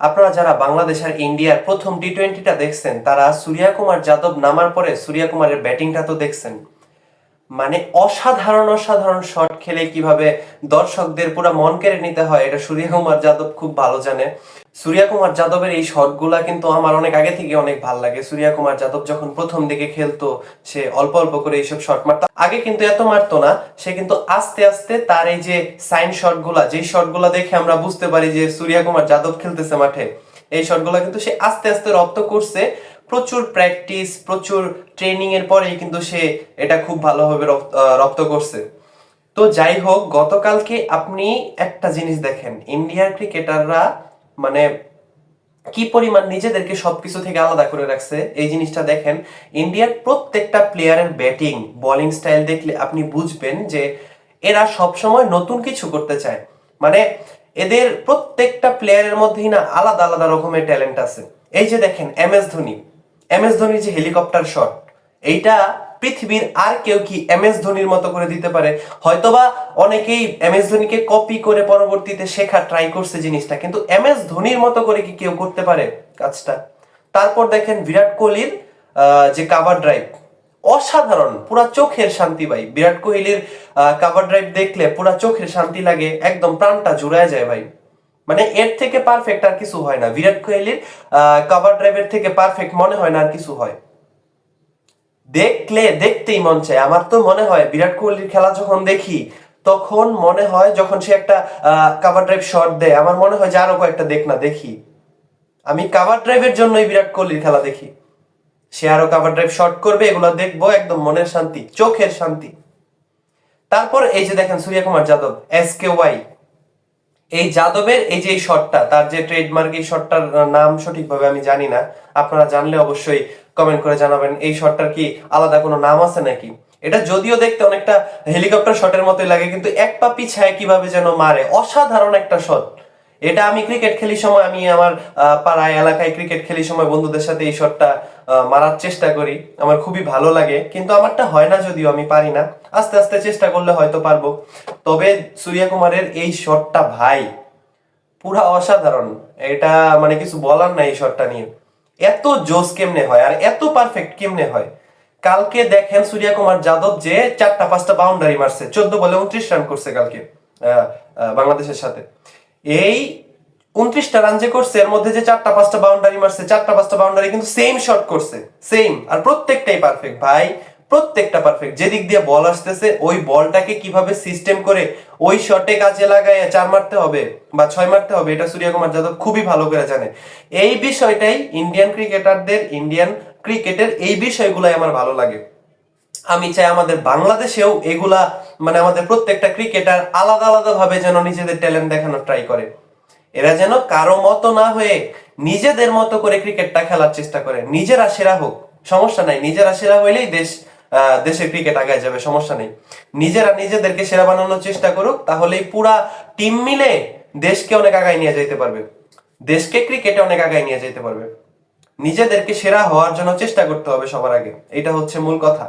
আপনারা যারা বাংলাদেশের ইন্ডিয়ার প্রথম টি টোয়েন্টিটা দেখছেন, তারা সূর্যা কুমার যাদব নামার পরে সূর্যা কুমারের ব্যাটিংটা তো দেখছেন। মানে অসাধারণ অসাধারণ শট খেলে কীভাবে দর্শকদের পুরো মন কেড়ে নিতে হয়, এটা সূর্য কুমার যাদব খুব ভালো জানে। সূর্যা কুমার যাদবের এই শটগুলা কিন্তু আমার অনেক আগে থেকে অনেক ভালো লাগে। সূর্য কুমার যাদব যখন প্রথম দিকে খেলতো, সে অল্প অল্প করে এইসব শট মারতো। আগে কিন্তু এত মারতো না, সে কিন্তু আস্তে আস্তে তার এই যে সাইন শটগুলা যেই শটগুলা দেখে আমরা বুঝতে পারি যে সূর্য কুমার যাদব খেলতেছে মাঠে, এই শটগুলা কিন্তু সে আস্তে আস্তে রপ্ত করছে। প্রচুর প্র্যাকটিস প্রচুর ট্রেনিং এর পরেই কিন্তু সে এটা খুব ভালোভাবে রপ্ত- রপ্ত করছে। তো যাই হোক, গতকালকে আপনি একটা জিনিস দেখেন, ইন্ডিয়ার ক্রিকেটাররা মানে কি পরিমাণ নিজেদেরকে সবকিছু থেকে আলাদা করে রাখছে, এই জিনিসটা দেখেন। ইন্ডিয়ার প্রত্যেকটা প্লেয়ারের ব্যাটিং বোলিং স্টাইল দেখলে আপনি বুঝবেন যে এরা সবসময় নতুন কিছু করতে চায়। মানে এদের প্রত্যেকটা প্লেয়ারের মধ্যেই না আলাদা আলাদা রকমের ট্যালেন্ট আছে। এই যে দেখেন M S Dhoni. M S ধোনির যে হেলিকপ্টার শট এইটা পৃথিবীর আর কেউ কি এম এস ধোনির মতো করে দিতে পারে? হয়তোবা অনেকেই এম এস ধোনিকে কপি করে পরবর্তীতে শেখা ট্রাই করছে জিনিসটা, কিন্তু এম এস ধোনির মতো করে কি কেউ করতে পারে কাজটা? তারপর দেখেন বিরাট কোহলির যে কাভার ড্রাইভ অসাধারণ, পুরা চোখের শান্তি ভাই। বিরাট কোহলির কাভার ড্রাইভ দেখলে পুরা চোখের শান্তি লাগে, একদম প্রাণটা জুড়ায় যায় ভাই। মানে এর থেকে পারফেক্ট আর কিছু হয় না। বিরাট কোহলির কাভার ড্রাইভের থেকে পারফেক্ট মনে হয় না আর কিছু হয়। দেখলে, দেখতেই মন চায়। আমার তো মনে হয়, বিরাট কোহলির খেলা যখন দেখি, তখন মনে হয় যখন সে একটা কাভার ড্রাইভ শট দেয়, আমার মনে হয় যে আরও কয়েকটা দেখ না, দেখি। আমি কাভার ড্রাইভের জন্যই বিরাট কোহলির খেলা দেখি। সে আরও কাভার ড্রাইভ শট করবে, এগুলো দেখব, একদম মনের শান্তি, চোখের শান্তি। তারপর এই যে দেখেন Surya Kumar Yadav S K Y এই যাদবের এই যে শটটা, তার যে ট্রেডমার্ক এই শটটার নাম সঠিকভাবে আমি জানি না। আপনারা জানলে অবশ্যই কমেন্ট করে জানাবেন, এই শটটার কি আলাদা কোনো নাম আছে নাকি? এটা যদিও দেখতে অনেকটা হেলিকপ্টার শটের মতোই লাগে, কিন্তু এক পা পিছায় কীভাবে যেন মারে। অসাধারণ একটা শট এটা আমি ক্রিকেট খেলি সময়, আমি আমার পাড়ায়, এলাকায় ক্রিকেট খেলি সময় বন্ধুদের সাথে এই শটটা মারার চেষ্টা করি। আমার খুবই ভালো লাগে, কিন্তু আমারটা হয় না যদিও, আমি পারি না। আস্তে আস্তে চেষ্টা করলে হয়তো পারব। তবে সূর্য কুমারের এই শটটা ভাই, পুরা অসাধারণ। এটা মানে কিছু বলার নাই এই শটটা নিয়ে। এত জোস কেমনে হয়, আর এত পারফেক্ট কেমনে হয়। কালকে দেখেন সূর্য কুমার যাদব যে চারটা, পাঁচটা বাউন্ডারি মারছে। চোদ্দ বলে উনত্রিশ রান করছে কালকে বাংলাদেশের সাথে। এই উনত্রিশটা রান যে করছে, এর মধ্যে যে চারটা, পাঁচটা বাউন্ডারি মারছে, চারটা, পাঁচটা বাউন্ডারি কিন্তু সেম শট করছে সেম আর প্রত্যেকটাই পারফেক্ট ভাই, প্রত্যেকটা পারফেক্ট যেদিক দিয়ে বল আসতেছে, ওই বলটাকে কীভাবে সিস্টেম করে ওই শটে কাজে লাগায় চার মারতে হবে বা ছয় মারতে হবে, এটা সূর্য কুমার যাদব খুবই ভালো করে জানে। এই বিষয়টাই ইন্ডিয়ান ক্রিকেটারদের ইন্ডিয়ান ক্রিকেটের এই বিষয়গুলাই আমার ভালো লাগে। আমি চাই আমাদের বাংলাদেশেও এগুলা মানে আমাদের প্রত্যেকটা ক্রিকেটার আলাদা আলাদা ভাবে যেন নিজেদের ট্যালেন্ট দেখানোর ট্রাই করে। এরা যেন কারও মতো না হয়ে নিজেদের মতো করে ক্রিকেটটা খেলার চেষ্টা করে। নিজেরা সেরা হোক, সমস্যা নাই। নিজেরা সেরা হইলেই দেশ দেশের ক্রিকেট আগায় যাবে, সমস্যা নেই। নিজেরা নিজেদেরকে সেরা বানানোর চেষ্টা করুক, তাহলেই পুরা টিম মিলে দেশকে অনেক আগায় নিয়ে যেতে পারবে। দেশকে ক্রিকেটে অনেক আগায় নিয়ে যেতে পারবে। নিজেদেরকে সেরা হওয়ার জন্য চেষ্টা করতে হবে সবার আগে। এটা হচ্ছে মূল কথা।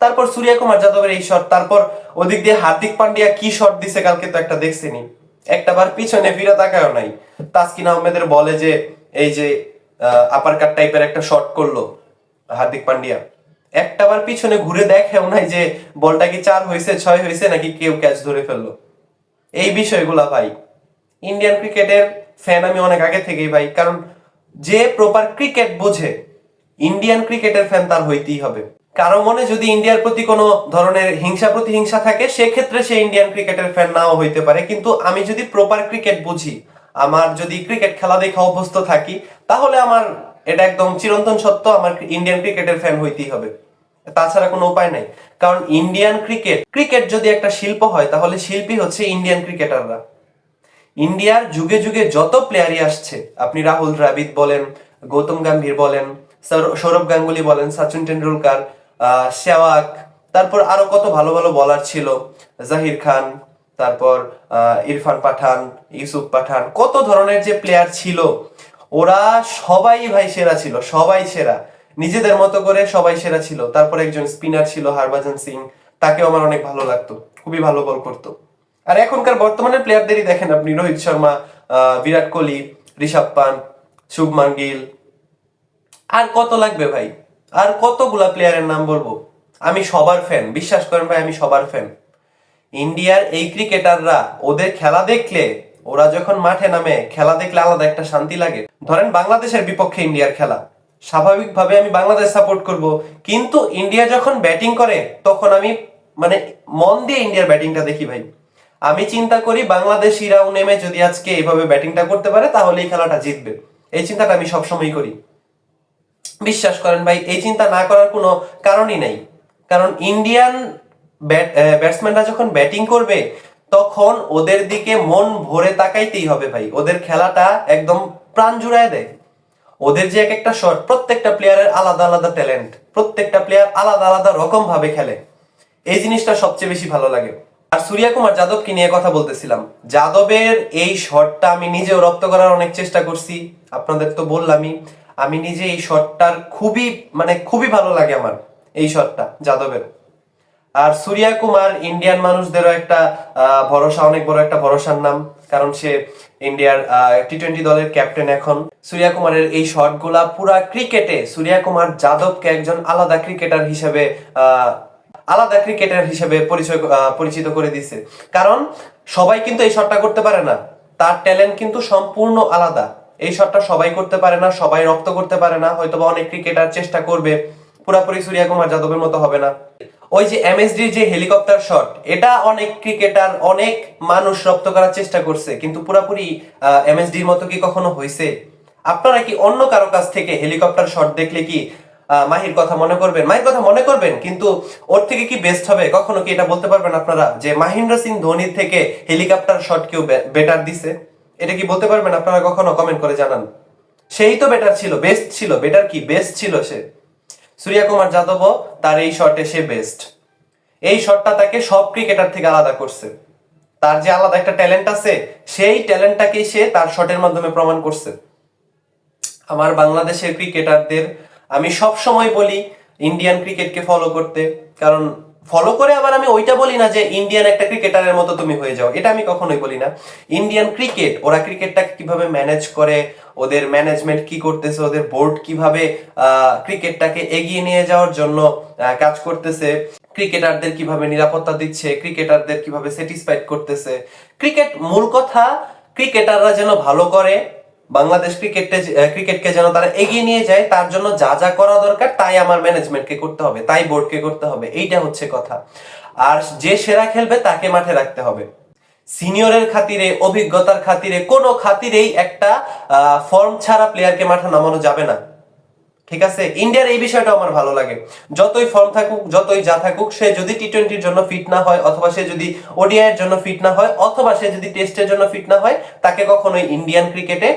তারপর সূর্য কুমার যাদবের এই শট, তারপর ওদিক দিয়ে হার্দিক পান্ডিয়া কি শট দিছে কালকে তো একটা দেখছিনি। একটা বার পিছনে ফিরে তাকায়ও নাই। তাসকিন আহমেদের বলে যে, এই যে আপার কাট টাইপের একটা শট করল হার্দিক পান্ডিয়া। একটা বার পিছনে ঘুরে দেখেও নাই যে, বলটা কি চার হয়েছে, ছয় হয়েছে নাকি কেউ ক্যাচ ধরে ফেলল। এই বিষয়গুলা ভাই ইন্ডিয়ান ক্রিকেটের ফ্যান আমি অনেক আগে থেকেই ভাই, কারণ যে প্রপার ক্রিকেট বোঝে ইন্ডিয়ান ক্রিকেটের ফ্যান তার হইতেই হবে। কারও মনে যদি ইন্ডিয়ার প্রতি কোনো ধরনের হিংসা প্রতিহিংসা থাকে, সেক্ষেত্রে সে ইন্ডিয়ান ক্রিকেটের ফ্যান নাও হইতে পারে। কিন্তু আমি যদি প্রপার ক্রিকেট বুঝি, আমার যদি ক্রিকেট খেলা দেখা অভ্যস্ত থাকি, তাহলে আমার এটা একদম চিরন্তন সত্য, আমার ইন্ডিয়ান ক্রিকেটের ফ্যান হইতেই হবে। তাছাড়া কোনো উপায় নাই। কারণ ইন্ডিয়ান ক্রিকেট ক্রিকেট যদি একটা শিল্প হয়, তাহলে শিল্পী হচ্ছে ইন্ডিয়ান ক্রিকেটাররা। ইন্ডিয়ার যুগে যুগে যত প্লেয়ারই আসছে, আপনি রাহুল দ্রাবিদ বলেন, গৌতম গম্ভীর বলেন সৌর- সৌরভ গাঙ্গুলি বলেন, সচিন টেন্ডুলকার সেওয়াগ তারপর আরও কত ভালো ভালো বলার ছিল, জাহির খান, তারপর ইরফান পাঠান, ইউসুফ পাঠান, কত ধরনের যে প্লেয়ার ছিল, ওরা সবাই ভাই সেরা ছিল, সবাই সেরা। নিজেদের মতো করে সবাই সেরা ছিল। তারপর একজন স্পিনার ছিল, হরভজন সিং, তাকেও আমার অনেক ভালো লাগতো, খুবই ভালো বল করতো। আর এখনকার বর্তমানের প্লেয়ারদেরই দেখেন আপনি, রোহিত শর্মা বিরাট কোহলি, ঋষভ পান্ট শুভমান গিল। আর কত লাগবে ভাই? আর কতগুলা প্লেয়ারের নাম বলব? আমি সবার ফ্যান বিশ্বাস করেন ভাই, আমি সবার ফ্যান ইন্ডিয়ার এই ক্রিকেটাররা ওদের খেলা দেখলে, ওরা যখন মাঠে নামে, খেলা দেখলে আলাদা একটা শান্তি লাগে। ধরেন বাংলাদেশের বিপক্ষে ইন্ডিয়ার খেলা। স্বাভাবিকভাবে আমি বাংলাদেশ সাপোর্ট করব। কিন্তু ইন্ডিয়া যখন ব্যাটিং করে, তখন আমি মানে মন দিয়ে ইন্ডিয়ার ব্যাটিংটা দেখি ভাই। আমি চিন্তা করি বাংলাদেশিরাও নেমে যদি আজকে এইভাবে ব্যাটিংটা করতে পারে, তাহলে এই খেলাটা জিতবে। এই চিন্তাটা আমি সবসময় করি। বিশ্বাস করেন ভাই, এই চিন্তা না করার কোনো কারণই নেই। কারণ ইন্ডিয়ান ব্যাটসম্যানরা যখন ব্যাটিং করবে, তখন ওদের দিকে মন ভরে তাকাইতেই হবে ভাই। ওদের খেলাটা একদম প্রাণ জুড়ায় দেয়। ওদের যে এক একটা শট প্রত্যেকটা প্লেয়ারের আলাদা আলাদা ট্যালেন্ট প্রত্যেকটা প্লেয়ার আলাদা আলাদা রকম ভাবে খেলে। এই জিনিসটা সবচেয়ে বেশি ভালো লাগে। আর সূর্যা কুমার যাদবকে নিয়ে কথা বলতেছিলাম। যাদবের এই শটটা আমি নিজেও রপ্ত করার অনেক চেষ্টা করছি। আপনাদের তো বললামই। আমি নিজে এই শটটার খুবই মানে খুবই ভালো লাগে আমার, এই শটটা, যাদবের। আর সূর্যা কুমার, ইন্ডিয়ান মানুষদেরও একটা ভরসা, অনেক বড় একটা ভরসার নাম, কারণ সে ইন্ডিয়ার টি টোয়েন্টি দলের ক্যাপ্টেন এখন। সূর্যা কুমারের এই শটগুলা পুরা ক্রিকেটে, সূর্যা কুমার যাদবকে একজন আলাদা ক্রিকেটার হিসেবে আলাদা ক্রিকেটার হিসেবে পরিচয় পরিচিত করে দিছে। কারণ সবাই কিন্তু এই শটটা করতে পারে না। তার ট্যালেন্ট কিন্তু সম্পূর্ণ আলাদা। এই শটটা সবাই করতে পারে না, সবাই রপ্ত করতে পারে না, হয়তোবা অনেক ক্রিকেটার চেষ্টা করবে, পুরাপুরি সূর্যা কুমার যাদবের মতো হবে না। ওই যে এমএসডি যে হেলিকপ্টার শট, এটা অনেক ক্রিকেটার, অনেক মানুষ রপ্ত করার চেষ্টা করছে, কিন্তু পুরাপুরি এমএসডির মতো কি কখনো হয়েছে? আপনারা কি অন্য কারও কাছ থেকে হেলিকপ্টার শট দেখলে কি মাহির কথা মনে করবেন? মাহির কথা মনে করবেন, কিন্তু ওর থেকে কি বেস্ট হবে? কখনো কি এটা বলতে পারবেন আপনারা যে মাহিন্দ্র সিং ধোনির থেকে হেলিকপ্টার শট কেউ বেটার দিছে? এটা কি বলতে পারবেন? আপনারা কখনো কমেন্ট করে জানান। সেই তো বেটার ছিল বেস্ট ছিল। বেটার কি? বেস্ট ছিল সে। সূর্যা কুমার যাদবও তার এই শটে সে বেস্ট এই শটটা তাকে সব ক্রিকেটার থেকে আলাদা করছে। তার যে আলাদা একটা ট্যালেন্ট আছে, সেই ট্যালেন্টটাকেই সে তার শটের মাধ্যমে প্রমাণ করছে। আমার বাংলাদেশের ক্রিকেটারদের আমি সব সময় বলি ইন্ডিয়ান ক্রিকেটকে ফলো করতে। কারণ ফলো করে আবার আমি ওইটা বলি না যে ইন্ডিয়ান একটা ক্রিকেটারের মতো তুমি হয়ে যাও। এটা আমি কখনোই বলি না। ইন্ডিয়ান ক্রিকেট ওরা ক্রিকেটটাকে কীভাবে ম্যানেজ করে, ওদের ম্যানেজমেন্ট কি করতেছে, ওদের বোর্ড কীভাবে ক্রিকেটটাকে এগিয়ে নিয়ে যাওয়ার জন্য কাজ করতেছে ক্রিকেটারদের কীভাবে নিরাপত্তা দিচ্ছে ক্রিকেটারদের কীভাবে স্যাটিসফাইড করতেছে। ক্রিকেট মূল কথা ক্রিকেটাররা যেন ভালো করে বাংলাদেশ ক্রিকেটে ক্রিকেটকে যেন তারা এগিয়ে নিয়ে যায়, তার জন্য যা যা করা দরকার, তাই আমার ম্যানেজমেন্টকে করতে হবে, তাই বোর্ডকে করতে হবে, এইটা হচ্ছে কথা। আর যে সেরা খেলবে, তাকে মাঠে রাখতে হবে। সিনিয়রের খাতিরে, অভিজ্ঞতার খাতিরে, কোনো খাতিরেই একটা ফর্ম ছাড়া প্লেয়ারকে মাঠে নামানো যাবে না। ঠিক আছে? ইন্ডিয়ার এই বিষয়টা আমার ভালো লাগে। যতই ফর্ম থাকুক, যতই যা থাকুক, সে যদি টি টোয়েন্টির জন্য ফিট না হয়, অথবা সে যদি ওডিআই এর জন্য ফিট না হয়, অথবা সে যদি টেস্টের জন্য ফিট না হয়, তাকে কখনোই ইন্ডিয়ান ক্রিকেটে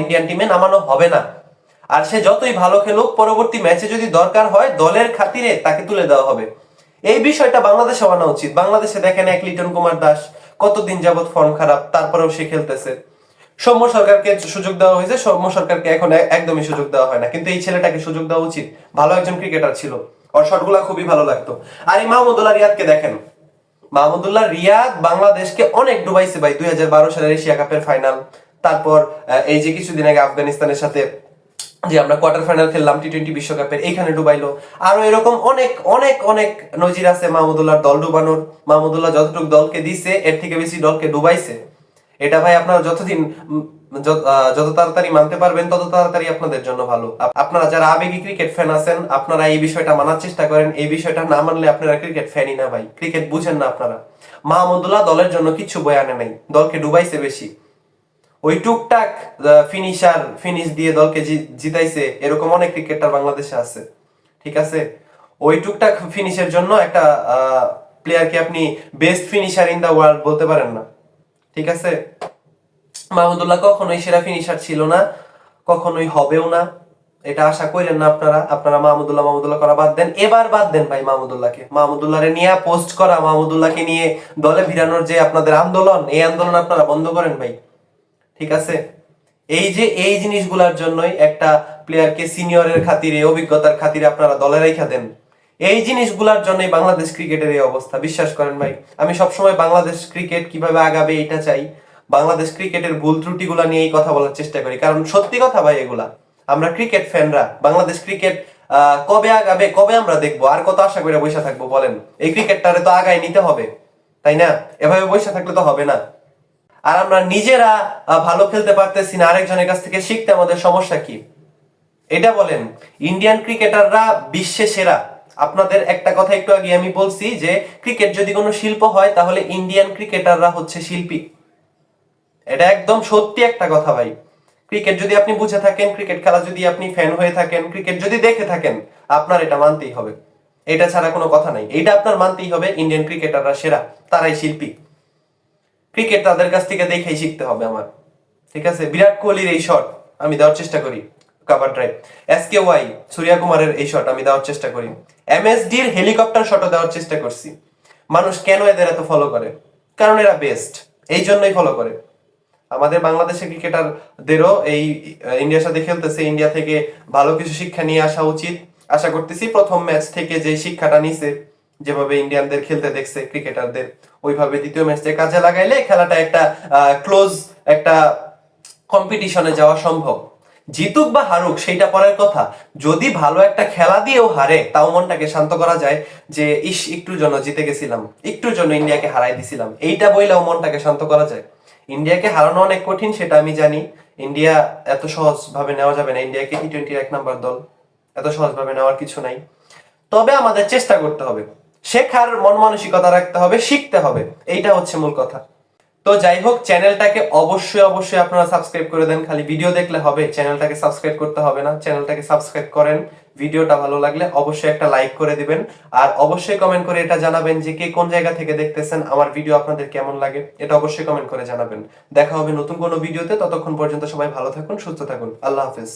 ইন্ডিয়ান টিমে নামানো হবে না। আর সে যতই ভালো খেলুক, পরবর্তী ম্যাচে যদি দরকার হয়, দলের খাতিরে তাকে তুলে দেওয়া হবে। এই বিষয়টা বাংলাদেশে আনা উচিত। বাংলাদেশে দেখেন এক লিটন কুমার দাস, কতদিন যাবত ফর্ম খারাপ, তারপরেও সে খেলতেছে। সৌম্য সরকারকে সুযোগ দেওয়া হয়েছে, সৌম্য সরকারকে এখন একদমই সুযোগ দেওয়া হয় না। কিন্তু এই ছেলেটাকে সুযোগ দেওয়া উচিত। ভালো একজন ক্রিকেটার ছিল। ওর শটগুলা খুবই ভালো লাগতো। আর এই মাহমুদুল্লাহ রিয়াদকে দেখেন। মাহমুদুল্লাহ রিয়াদ বাংলাদেশকে অনেক ডুবাইছে ভাই, দুই হাজার বারো সালের এশিয়া কাপের ফাইনাল তারপর এই যে কিছুদিন আগে আফগানিস্তানের সাথে যে আমরা কোয়ার্টার ফাইনাল খেললাম টি টোয়েন্টি বিশ্বকাপের, এইখানে ডুবাইলো। আরও এরকম অনেক অনেক অনেক নজির আছে মাহমুদুল্লাহর দল ডুবানোর। মাহমুদুল্লাহ যতটুকু দলকে দিছে, এর থেকে বেশি দলকে ডুবাইছে। এটা ভাই আপনারা যতদিন যত তাড়াতাড়ি মানতে পারবেন, তত তাড়াতাড়ি আপনাদের জন্য ভালো। আপ- আপনারা যারা আবেগী ক্রিকেট ফ্যান আছেন, আপনারা এই বিষয়টা মানার চেষ্টা করেন। এই বিষয়টা না মানলে আপনারা ক্রিকেট ফ্যানই না ভাই। ক্রিকেট বুঝেন না আপনারা। মাহমুদুল্লাহ দলের জন্য কিছু বয়ে আনে নাই। দলকে ডুবাইছে বেশি। ওই টুকটাক ফিনিশার ফিনিশ দিয়ে দলকে জিতাইছে, এরকম অনেক ক্রিকেটার বাংলাদেশে আছে, ঠিক আছে? ওই টুকটাক ফিনিশের জন্য একটা প্লেয়ারকে আপনি best finisher in the world বলতে পারেন না, ঠিক আছে? মাহমুদুল্লাহ কখনোই সেরা ফিনিশার ছিল না, কখনোই হবেও না, এটা আশা করেন না আপনারা আপনারা মাহমুদুল্লাহ মাহমুদুল্লাহ করা বাদ দেন, এবার বাদ দেন ভাই মাহমুদুল্লাহকে, মাহমুদুল্লাহরে নিয়ে পোস্ট করা, মাহমুদুল্লাহকে নিয়ে দলে ভিড়ানোর যে আপনাদের আন্দোলন, এই আন্দোলন আপনারা বন্ধ করেন ভাই। ঠিক আছে? এই যে এই জিনিসগুলোর জন্যই একটা প্লেয়ারকে সিনিয়রের খাতিরে, অভিজ্ঞতার খাতিরে আপনারা দলে রেখা দেন। এই জিনিসগুলোর জন্যই বাংলাদেশ ক্রিকেটের এই অবস্থা। বিশ্বাস করেন ভাই, আমি সবসময় বাংলাদেশ ক্রিকেট কীভাবে আগাবে এটা চাই। বাংলাদেশ ক্রিকেটের ভুল ত্রুটিগুলো নিয়েই কথা বলার চেষ্টা করি। কারণ সত্যি কথা ভাই এগুলা, আমরা ক্রিকেট ফ্যানরা, বাংলাদেশ ক্রিকেট কবে আগাবে, কবে আমরা দেখব? আর কত আশা করে বসে থাকব বলেন? এই ক্রিকেটটারে তো আগায় নিতে হবে, তাই না? এভাবে বসে থাকলে তো হবে না। আর আমরা নিজেরা ভালো খেলতে পারতেছি না, আরেকজনের কাছ থেকে শিখতে আমাদের সমস্যা কি? এটা বলেন ইন্ডিয়ান ক্রিকেটাররা বিশ্বে সেরা। আপনাদের একটা কথা একটু আগে আমি বলছি যে ক্রিকেট যদি কোনো শিল্প হয়, তাহলে ইন্ডিয়ান ক্রিকেটাররা হচ্ছে শিল্পী। এটা একদম সত্যি একটা কথা ভাই। ক্রিকেট যদি আপনি বুঝে থাকেন ক্রিকেট খেলা যদি আপনি ফ্যান হয়ে থাকেন ক্রিকেট যদি দেখে থাকেন, আপনার এটা মানতেই হবে। এটা ছাড়া কোনো কথা নাই। এটা আপনার মানতেই হবে ইন্ডিয়ান ক্রিকেটাররা সেরা, তারাই শিল্পী। ক্রিকেট তাদের কাছ থেকে দেখেই শিখতে হবে আমার। ঠিক আছে? বিরাট কোহলির এই শট আমি দেওয়ার চেষ্টা করি cover drive S K Y Surya কুমারের এই শট আমি দেওয়ার চেষ্টা করি। এমএসডির হেলিকপ্টার শটও দেওয়ার চেষ্টা করছি। মানুষ কেন এদের এত ফলো করে? কারণ এরা বেস্ট এই জন্যই ফলো করে। আমাদের বাংলাদেশের ক্রিকেটারদেরও এই ইন্ডিয়ার সাথে খেলতেছে। ইন্ডিয়া থেকে ভালো কিছু শিক্ষা নিয়ে আসা উচিত। আশা করতেছি প্রথম ম্যাচ থেকে যে শিক্ষাটা নিছে যেভাবে ইন্ডিয়ানদের খেলতে দেখছে ক্রিকেটারদের, ওইভাবে দ্বিতীয় ম্যাচে কাজে লাগাইলে খেলাটা একটা ক্লোজ একটা কম্পিটিশনে যাওয়া সম্ভব। জিতুক বা হারুক, সেইটা পরের কথা। যদি ভালো একটা খেলা দিয়েও হারে, তাও মনটাকে শান্ত করা যায় যে, ইস, একটু জন্য জিতে গেছিলাম, একটু জন্য ইন্ডিয়াকে হারাই দিছিলাম। এইটা বইলেও মনটাকে শান্ত করা যায়। ইন্ডিয়াকে হারানো অনেক কঠিন, সেটা আমি জানি। ইন্ডিয়া এত সহজ ভাবে নেওয়া যাবে না। ইন্ডিয়াকে টি টোয়েন্টির এক নম্বর দল, এত সহজ ভাবে নেওয়ার কিছু নাই। তবে আমাদের চেষ্টা করতে হবে। শেখার মন মানসিকতা রাখতে হবে, শিখতে হবে। এইটা হচ্ছে মূল কথা। তো যাই হোক, চ্যানেলটাকে অবশ্যই অবশ্যই আপনারা সাবস্ক্রাইব করে দেন। খালি ভিডিও দেখলে হবে, চ্যানেলটাকে সাবস্ক্রাইব করতে হবে না। চ্যানেলটাকে সাবস্ক্রাইব করেন, ভিডিওটা ভালো লাগলে অবশ্যই একটা লাইক করে দিবেন। আর অবশ্যই কমেন্ট করে এটা জানাবেন যে কে কোন জায়গা থেকে দেখতেছেন, আমার ভিডিও আপনাদের কেমন লাগে, এটা অবশ্যই কমেন্ট করে জানাবেন। দেখা হবে নতুন কোনো ভিডিওতে, ততক্ষণ পর্যন্ত সবাই ভালো থাকুন, সুস্থ থাকুন। আল্লাহ হাফেজ।